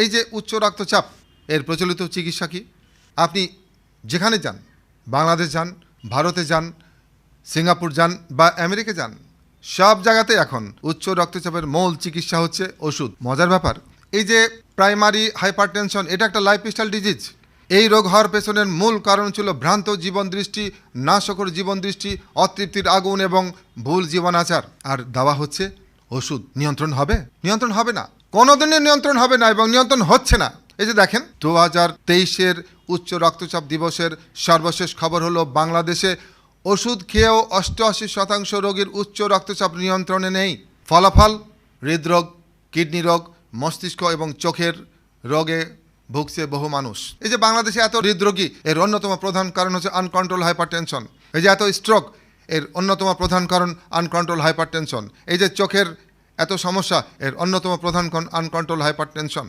এই যে উচ্চ রক্তচাপ, এর প্রচলিত চিকিৎসা কি? আপনি যেখানে যান, বাংলাদেশ যান, ভারতে যান, সিঙ্গাপুর যান বা আমেরিকা যান, সব জায়গাতে এখন উচ্চ রক্তচাপের মূল চিকিৎসা হচ্ছে ওষুধ। মজার ব্যাপার, এই যে প্রাইমারি হাইপারটেনশন, এটা একটা লাইফস্টাইল ডিজিজ। এই রোগ হওয়ার পেছনের মূল কারণ ছিল ভ্রান্ত জীবন দৃষ্টি নাশকর জীবন দৃষ্টি অতৃপ্তির আগুন এবং ভুল জীবনাচার। আর দেওয়া হচ্ছে, ওষুধ নিয়ন্ত্রণ হবে? নিয়ন্ত্রণ হবে না। কোনোদিনই নিয়ন্ত্রণ হবে না এবং নিয়ন্ত্রণ হচ্ছে না। এই যে দেখেন দু হাজার তেইশের উচ্চ রক্তচাপ দিবসের সর্বশেষ খবর হলো বাংলাদেশে ওষুধ খেয়েও অষ্টআশি শতাংশ রোগীর উচ্চ রক্তচাপ নিয়ন্ত্রণে নেই। ফলাফল, হৃদরোগ, কিডনি রোগ, মস্তিষ্ক এবং চোখের রোগে ভুগছে বহু মানুষ। এই যে বাংলাদেশে এত হৃদরোগী, এর অন্যতম প্রধান কারণ হচ্ছে আনকন্ট্রোল হাইপারটেনশন এই যে এত স্ট্রোক এর অন্যতম প্রধান কারণ আনকন্ট্রোল হাইপারটেনশন এই যে চোখের এত সমস্যা এর অন্যতম প্রধান আনকন্ট্রোল হাইপারটেনশন